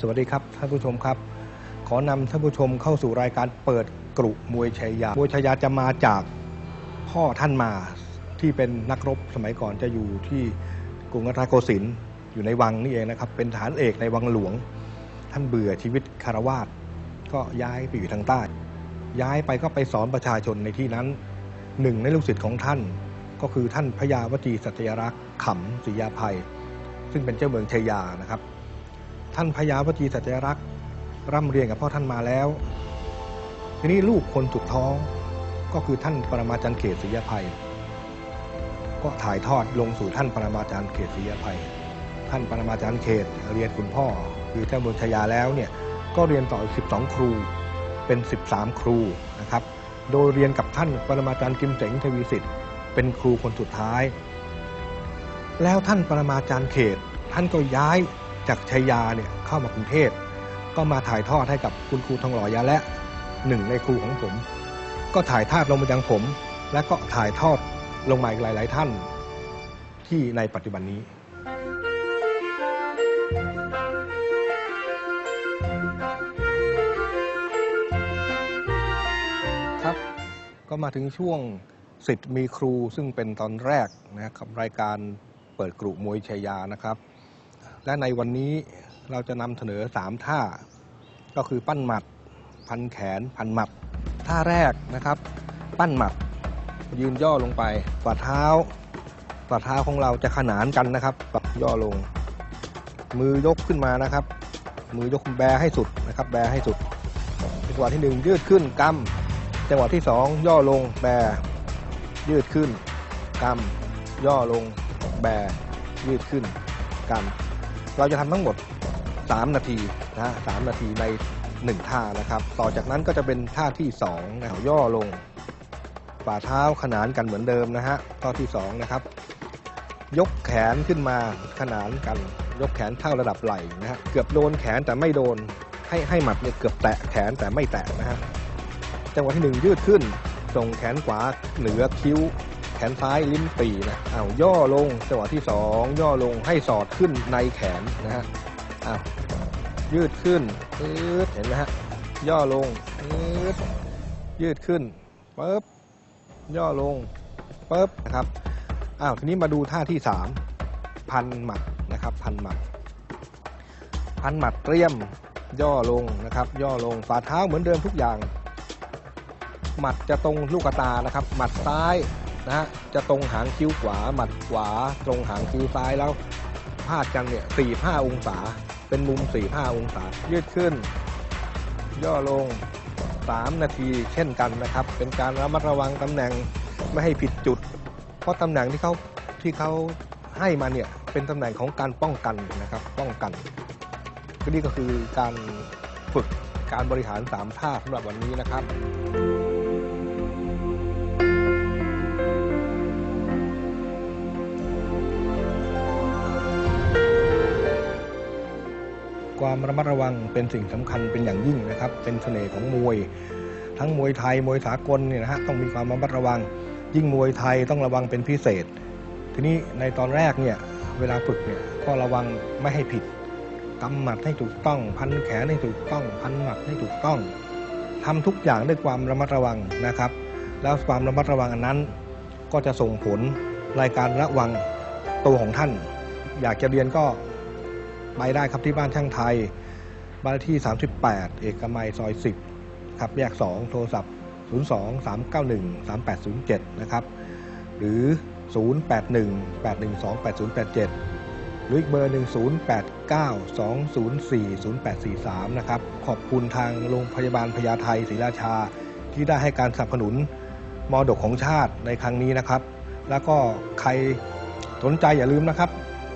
สวัสดีครับท่านผู้ชมครับ ขอนำท่านผู้ชมเข้าสู่รายการเปิดกรุมวยชัยยามวยชัยยาจะมาจากพ่อท่านมาที่เป็นนักรบสมัยก่อนจะอยู่ที่กรุงรัตนโกสินทร์อยู่ในวังนี่เองนะครับ เป็นฐานเอกในวังหลวง ท่านเบื่อชีวิตคารวาสก็ย้ายไปอยู่ทางใต้ ย้ายไปก็ไปสอนประชาชนในที่นั้นหนึ่งในลูกศิษย์ของท่านก็คือท่านพญาวจีสัตยรักษ์ขำศรียาภัย ซึ่งเป็นเจ้าเมืองชัยยานะครับ ท่านพญาวจีสัตยรักษ์ร่ำเรียนกับพ่อท่านมาแล้ว ทีนี้ลูกคนสุดท้องก็คือท่านปรมาจารย์เขตศรียาภัย ก็ถ่ายทอดลงสู่ท่านปรมาจารย์เขตศรียาภัย ท่านปรมาจารย์เขตเรียนคุณพ่อ คือเจ้าเมืองชยาแล้วเนี่ยก็เรียนต่ออีก 12 ครูเป็น 13 ครูนะครับ โดยเรียนกับท่านปรมาจารย์กิมเสงทวีสิทธิ์เป็นครูคนสุดท้าย แล้วท่านปรมาจารย์เขตท่านก็ย้าย จากชัยยาเนี่ยเข้ามากรุงเทพก็มาถ่ายทอดให้กับคุณครูทองหล่อยาและหนึ่งในครูของผม ก็ถ่ายทอดลงมายังผม และก็ถ่ายทอดลงมาอีกหลาย ๆ ท่านที่ในปัจจุบันนี้ครับก็มาถึงช่วงสิทธิ์มีครูซึ่งเป็นตอนแรกนะครับรายการเปิดกรุมวยชัยยานะครับ และในวันนี้เราจะนำเสนอสามท่า ก็คือปั้นหมัด พันแขน พันหมัด ท่าแรกนะครับ ปั้นหมัด ยืนย่อลงไปฝ่าเท้าฝ่าเท้าของเราจะขนานกันนะครับกับย่อลง มือยกขึ้นมานะครับ มือยกแบให้สุดนะครับ แบให้สุดจังหวะที่หนึ่งยืดขึ้นกำจังหวะที่สองย่อลงแบ ยืดขึ้นกำย่อลงแบ ยืดขึ้นกำ เราจะทำทั้งหมด 3 นาทีนะสามนาทีใน 1 ท่านะครับ ต่อจากนั้นก็จะเป็นท่าที่2นะย่อลงฝ่าเท้าขนานกันเหมือนเดิมนะฮะท่าที่2นะครับยกแขนขึ้นมาขนานกัน ยกแขนเท่าระดับไหล่นะฮะเกือบโดนแขนแต่ไม่โดนให้ให้หมัดเนี่ยเกือบแตะแขนแต่ไม่แตะนะฮะจังหวะที่ 1 ยืดขึ้นส่งแขนขวาเหนือคิ้ว แขนซ้ายลิ้นปีนะอ้าวย่อลงจังหวะที่ 2 ย่อลงให้สอดขึ้นในแขนนะฮะอ้าวยืดขึ้นยืดเห็นไหมฮะย่อลงยืดยืดขึ้นปึ๊บย่อลงปึ๊บนะครับอ้าวทีนี้มาดูท่าที่ 3 พันหมัดนะครับพันหมัด พันหมัดเตรียมย่อลงนะครับ ย่อลงฝ่าเท้าเหมือนเดิมทุกอย่าง หมัดจะตรงลูกตานะครับ หมัดซ้าย นะฮะจะตรงหางคิ้วขวาหมัดขวา ตรงหางคิ้วซ้ายแล้วพาดกันเนี่ยสี่ห้าองศา เป็นมุมสี่ห้าองศา ยืดขึ้น ย่อลง 3 นาทีเช่นกันนะครับ เป็นการระมัดระวังตำแหน่งไม่ให้ผิดจุด เพราะตำแหน่งที่เขาที่เขาให้มาเนี่ยเป็นตำแหน่งของการป้องกันนะครับ ป้องกันก็นี่ก็คือการฝึกการบริหารสามท่าสำหรับวันนี้นะครับ ความระมัดระวังเป็นสิ่งสำคัญเป็นอย่างยิ่งนะครับ เป็นเสน่ห์ของมวย ทั้งมวยไทยมวยสากลเนี่ยนะฮะต้องมีความระมัดระวัง ยิ่งมวยไทยต้องระวังเป็นพิเศษ ทีนี้ในตอนแรกเนี่ยเวลาฝึกเนี่ยก็ระวังไม่ให้ผิดกำหมัดให้ถูกต้อง พันแขนให้ถูกต้อง พันหมัดให้ถูกต้องทำทุกอย่างด้วยความระมัดระวังนะครับ แล้วความระมัดระวังอันนั้น ก็จะส่งผลรายการระวังตัวของท่าน อยากจะเรียนก็ ไปได้ครับที่บ้านช่างไทย บ้านเลขที่ 38 เอกมัยซอย 10 ครับแยก 2 โทรศัพท์ 02 391 3807 นะครับ หรือ 081 812 8087 หรืออีกเบอร์หนึ่ง089 204 0843 นะครับ ขอบคุณทางโรงพยาบาลพญาไทศรีราชา ที่ได้ให้การสนับสนุนมรดกของชาติในครั้งนี้นะครับ แล้วก็ใครสนใจอย่าลืมนะครับ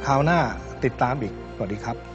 คราวหน้าติดตามอีกสวัสดีครับ